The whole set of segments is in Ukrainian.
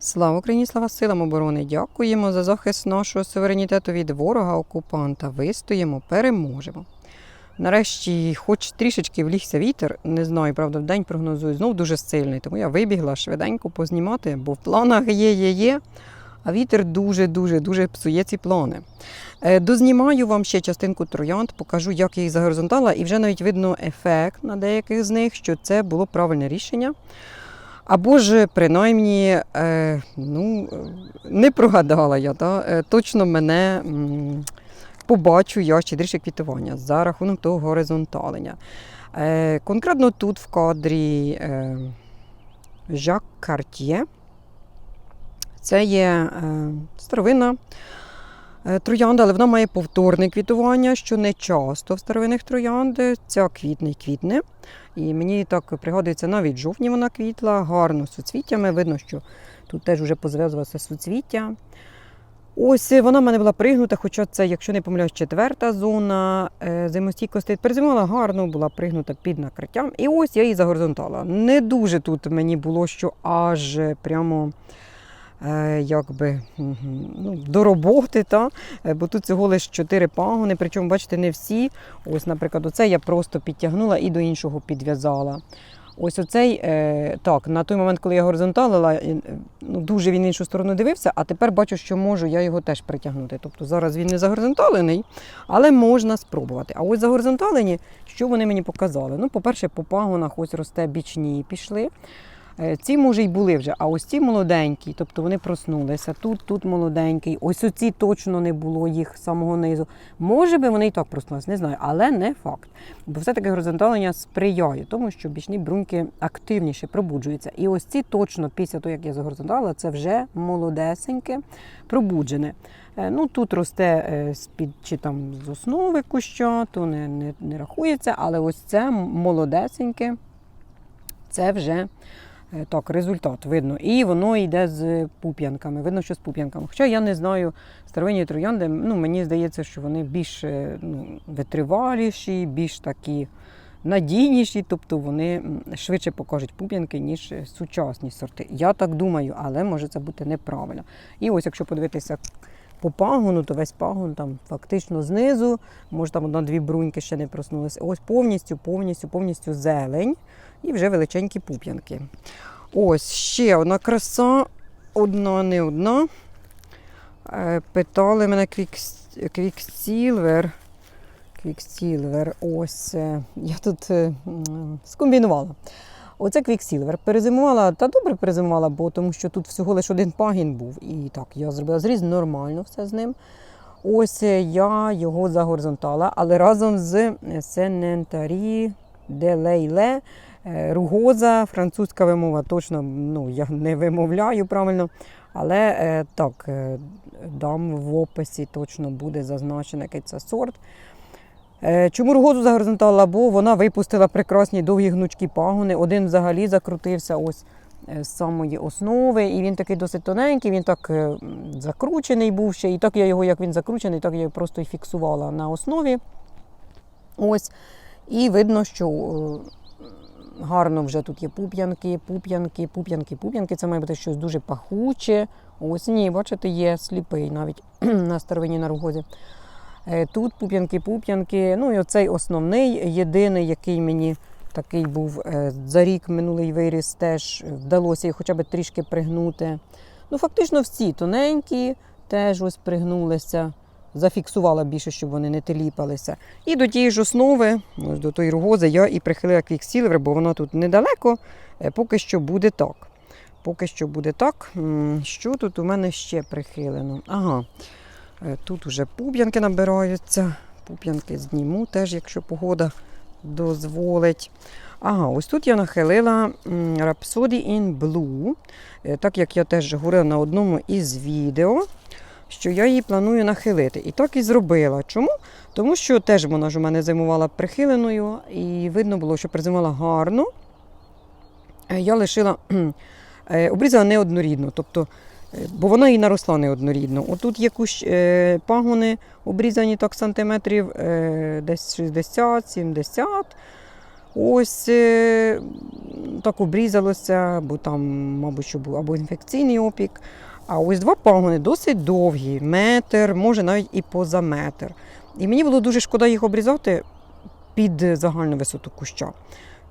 Слава Україні, слава силам оборони! Дякуємо за захист нашого суверенітету від ворога-окупанта. Вистоїмо, переможемо. Нарешті, хоч трішечки влігся вітер, не знаю, правда, в день прогнозую знов дуже сильний, тому я вибігла швиденько познімати, бо в планах є, є, є. А вітер дуже-дуже дуже псує ці плани. Е, Дознімаю вам ще частинку троянд, покажу, як я їх загоризонтала, і вже навіть видно ефект на деяких з них, що це було правильне рішення. Або ж, принаймні, е, ну, не прогадала я, та? е, точно мене побачу я щедріше квітування за рахунок того горизонталення. Е, конкретно тут в кадрі Жак Карт'є. Це є старовинна е, троянда, але вона має повторне квітування, що не часто в старовинних троянд. Ця квітне квітне. І мені так пригадується, навіть жовтні вона квітла, гарно з суцвіттями. Видно, що тут теж вже позв'язувалося суцвіття. Ось е, вона в мене була пригнута, хоча це, якщо не помиляюсь, четверта зона е, зимостійкості. Перезимувала гарно, була пригнута під накриттям. І ось я її загоризонтала. Не дуже тут мені було, що аж прямо. Е, Якби ну, до роботи, та? Е, бо тут всього лише чотири пагони, причому, бачите, не всі. Ось, наприклад, оце я просто підтягнула і до іншого підв'язала. Ось оцей, е, так, на той момент, коли я горизонталила, ну, дуже він в іншу сторону дивився, а тепер бачу, що можу я його теж притягнути. Тобто зараз він не загоризонталений, але можна спробувати. А ось загоризонталені, що вони мені показали? Ну, по-перше, по пагонах ось росте бічні пішли. Е, Ці, може, й були вже, а ось ці молоденькі, тобто вони проснулися. Тут, тут молоденький. Ось оці точно не було їх з самого низу. Може би вони і так проснулися, не знаю, але не факт. Бо все-таки горизонталення сприяє тому, що бічні бруньки активніше пробуджуються. І ось ці точно після того, як я загоризонтала, це вже молодесеньке, пробуджене. Е, Ну, тут росте е, з-під чи там з основи куща, то не, не, не рахується, але ось це молодесеньке, це вже Так, результат видно. І воно йде з пуп'янками. Видно, що з пуп'янками. Хоча я не знаю старовинні троянди, ну, мені здається, що вони більш е, ну, витриваліші, більш такі надійніші, тобто вони швидше покажуть пуп'янки, ніж е, сучасні сорти. Я так думаю, але може це бути неправильно. І ось якщо подивитися. По пагону, то весь пагон там фактично знизу, може там одна-дві бруньки ще не проснулися. Ось повністю, повністю, повністю зелень і вже величенькі пуп'янки. Ось ще одна краса, одна не одна. Е, Питали мене Квіксілвер. Квіксілвер. Ось е, я тут е, скомбінувала. Оце Квіксілвер. Перезимувала, та добре перезимувала, бо тому що тут всього лише один пагін був. І так, я зробила зріз, нормально все з ним. Ось е, я його загоризонтала, але разом з Сенентарі де Лейле. Е, Ругоза, французька вимова, точно ну, я не вимовляю правильно. Але е, так, е, дам в описі точно буде зазначено, який це сорт. Е, Чому ругозу загоризонтала? Бо вона випустила прекрасні довгі гнучкі пагони. Один взагалі закрутився ось е, з самої основи, і він такий досить тоненький, він так е, закручений був ще. І так я його, як він закручений, так я його просто і фіксувала на основі. Ось. І видно, що гарно вже тут є пуп'янки, пуп'янки, пуп'янки, пуп'янки. Це має бути щось дуже пахуче. Ось ні, бачите, є сліпий навіть на старовині на ругозі. Е, Тут пуп'янки, пуп'янки. Ну і оцей основний, єдиний, який мені такий був е, за рік минулий виріс, теж вдалося їх хоча б трішки пригнути. Ну, фактично всі тоненькі, теж ось пригнулися. Зафіксувала більше, щоб вони не теліпалися. І до тієї ж основи, ось до тої ругози, я і прихилила квіксілвер, бо воно тут недалеко. Е, Поки що буде так. Поки що буде так. Що тут у мене ще прихилено? Ага. Е, Тут уже пуп'янки набираються. Пуп'янки зніму теж, якщо погода дозволить. Ага, ось тут я нахилила Rhapsody in Blue. Е, Так як я теж говорила на одному із відео, що я її планую нахилити. І так і зробила. Чому? Тому що теж вона ж у мене зимувала прихиленою, і видно було, що призимувала гарно. Е, Я лишила, обрізала неоднорідно, тобто, бо вона і наросла неоднорідно. Отут є кущ, е, пагони обрізані так сантиметрів е, десь 60-70. Ось е, так обрізалося, бо там, мабуть, що був або інфекційний опік. А ось два пагони досить довгі, метр, може навіть і поза метр. І мені було дуже шкода їх обрізати під загальну висоту куща.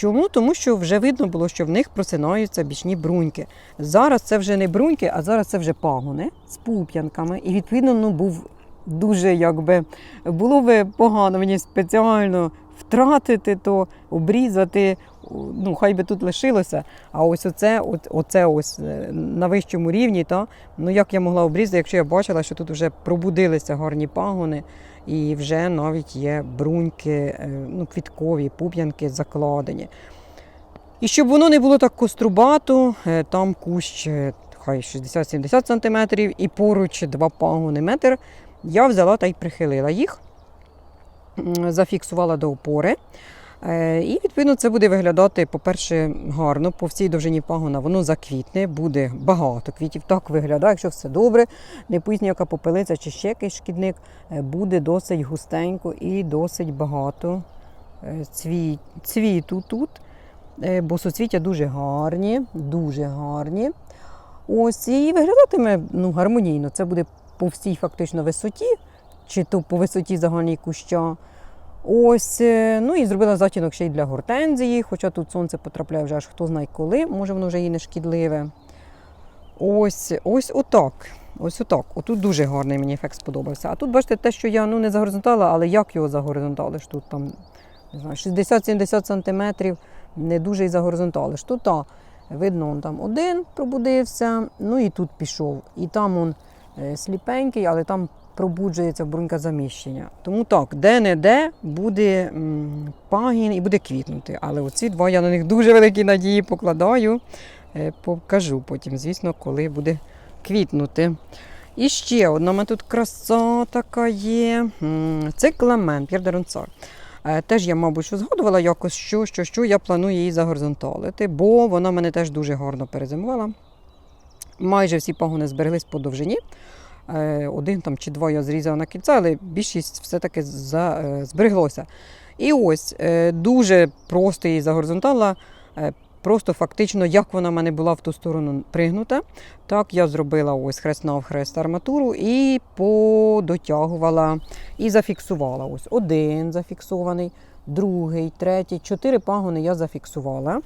Чому? Тому що вже видно було, що в них просинаються бічні бруньки. Зараз це вже не бруньки, а зараз це вже пагони з пуп'янками. І відповідно ну, був дуже якби було би погано мені спеціально втратити то, обрізати. Ну, хай би тут лишилося. А ось оце, оце ось е, на вищому рівні, та, ну як я могла обрізати, якщо я бачила, що тут вже пробудилися гарні пагони, і вже навіть є бруньки, е, ну, квіткові, пуп'янки закладені. І щоб воно не було так кострубато, е, там кущ е, хай 60-70 см і поруч два пагони метр, я взяла та й прихилила їх, зафіксувала до опори. Е, І відповідно це буде виглядати, по-перше, гарно по всій довжині пагона воно заквітне, буде багато квітів. Так виглядає, якщо все добре, не яка попелиця чи ще якийсь шкідник, е, буде досить густенько і досить багато е, цві... цвіту тут. Бо суцвіття дуже гарні, дуже гарні. Ось і виглядатиме ну, гармонійно. Це буде по всій фактично висоті, чи то по висоті загальній куща. Ось, е, ну і зробила затінок ще й для гортензії, хоча тут сонце потрапляє вже аж хто знає коли, може воно вже і не шкідливе. Ось, ось отак. Ось отак. Отут дуже гарний мені ефект сподобався. А тут, бачите, те, що я ну, не загоризонтала, але як його загоризонталиш? Тут там не знаю, 60-70 сантиметрів, не дуже і загоризонталиш. Тут та, видно, он там один пробудився, ну і тут пішов. І там он е, сліпенький, але там пробуджується брунька заміщення. Тому так, де-не-де буде пагін і буде квітнути. Але оці два я на них дуже великі надії покладаю. Е, Покажу потім, звісно, коли буде квітнути. І ще одна у тут краса така є. Це Клемент, П'єр де Ронсар. Е, Теж я, мабуть, що згадувала якось, що, що, що я планую її загоризонталити, бо вона мене теж дуже гарно перезимувала. Майже всі пагони збереглись по довжині. Е, Один там чи два я зрізала на кільця, але більшість все-таки е, збереглося. І ось е, дуже просто її загоризонтала. Просто фактично, як вона в мене була в ту сторону пригнута, так я зробила ось хрест навхрест арматуру і подотягувала і зафіксувала. Ось один зафіксований, другий, третій, чотири пагони я зафіксувала.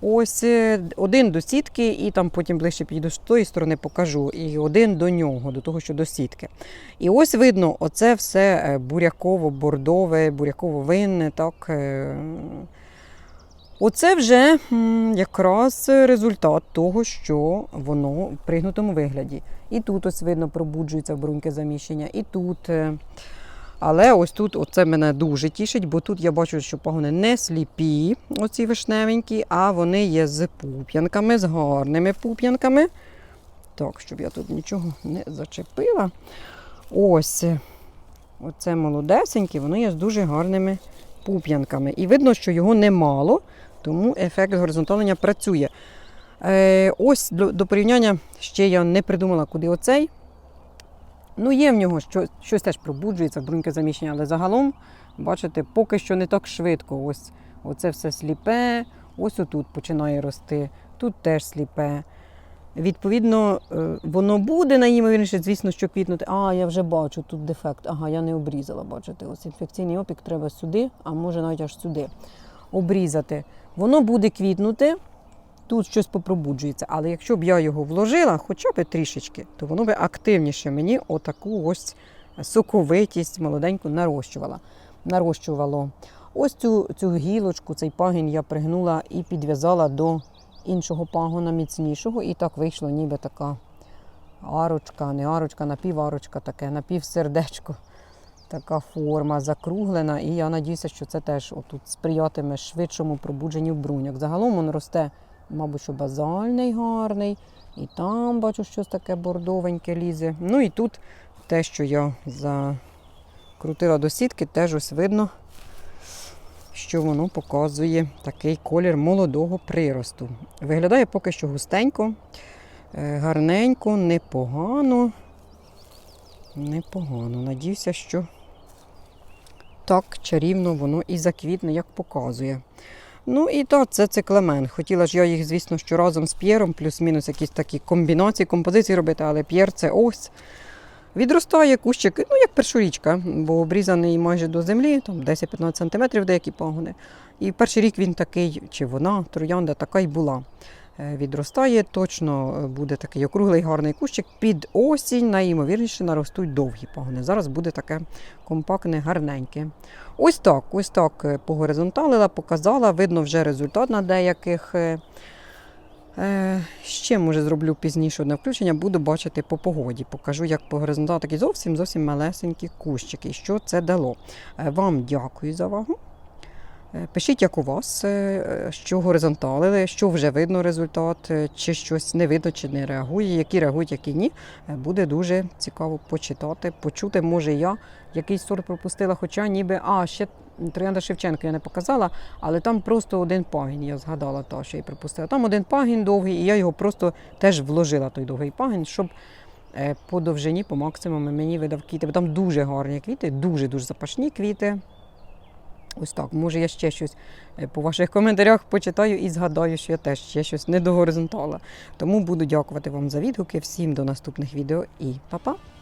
Ось е, один до сітки, і там потім ближче підійду з тої сторони покажу. І один до нього, до того, що до сітки. І ось видно, оце все е, буряково-бордове, буряково-винне. так. е, Оце вже якраз результат того, що воно в пригнутому вигляді. І тут ось видно пробуджується бруньки заміщення, і тут. Але ось тут оце мене дуже тішить, бо тут я бачу, що пагони не сліпі, оці вишневенькі, а вони є з пуп'янками, з гарними пуп'янками. Так, щоб я тут нічого не зачепила. Ось оце молодесеньке, воно є з дуже гарними пуп'янками. І видно, що його немало, тому ефект горизонталення працює. Е, ось до, до порівняння ще я не придумала, куди оцей. Ну, є в нього що, щось теж пробуджується, бруньки заміщення, але загалом, бачите, поки що не так швидко. Ось оце все сліпе, ось отут починає рости, тут теж сліпе. Відповідно, е, воно буде найімовірніше, звісно, що квітнути. А, я вже бачу, тут дефект. Ага, я не обрізала, бачите. Ось інфекційний опік треба сюди, а може навіть аж сюди обрізати. Воно буде квітнути, тут щось попробуджується. Але якщо б я його вложила, хоча б трішечки, то воно би активніше мені отаку ось соковитість молоденьку нарощувала. нарощувало. Ось цю, цю гілочку, цей пагін я пригнула і підв'язала до іншого пагона міцнішого, і так вийшло ніби така арочка, не арочка, напіварочка, таке, напівсердечко. Така форма закруглена, і я надіюся, що це теж отут сприятиме швидшому пробудженню бруньок. Загалом він росте, мабуть, що базальний гарний, і там бачу щось таке бордовеньке лізе. Ну і тут те, що я закрутила до сітки, теж ось видно, що воно показує такий колір молодого приросту. Виглядає поки що густенько, е, гарненько, непогано. Непогано. Надіюся, що так чарівно воно і заквітне, як показує. Ну і так, це цикламен. Хотіла ж я їх, звісно, що разом з П'єром, плюс-мінус якісь такі комбінації, композиції робити, але П'єр це ось. Відростає кущик, ну як першорічка, бо обрізаний майже до землі, там 10-15 см деякі пагони. І перший рік він такий, чи вона, троянда, така й була. Е, Відростає, точно е, буде такий округлий гарний кущик. Під осінь, найімовірніше, наростуть довгі пагони. Зараз буде таке компактне, гарненьке. Ось так, ось так е, погоризонталила, показала, видно вже результат на деяких. ще може зроблю пізніше одне включення, буду бачити по погоді. Покажу, як по горизонталі такі зовсім зовсім малесенькі кущики. Що це дало. Вам дякую за увагу. Е, Пишіть, як у вас, е, що горизонталили, що вже видно результат, е, чи щось не видно, чи не реагує, які реагують, які ні. Буде дуже цікаво почитати, почути. Може, я якийсь сорт пропустила, хоча ніби, а ще Троянда Шевченка я не показала, але там просто один пагін, я згадала та, що я припустила. Там один пагін довгий, і я його просто теж вложила, той довгий пагін, щоб по довжині, по максимуму мені видав квіти. Бо там дуже гарні квіти, дуже-дуже запашні квіти. Ось так, може я ще щось е, по ваших коментарях почитаю і згадаю, що я теж ще щось не до горизонтала. Тому буду дякувати вам за відгуки. Всім до наступних відео і па-па!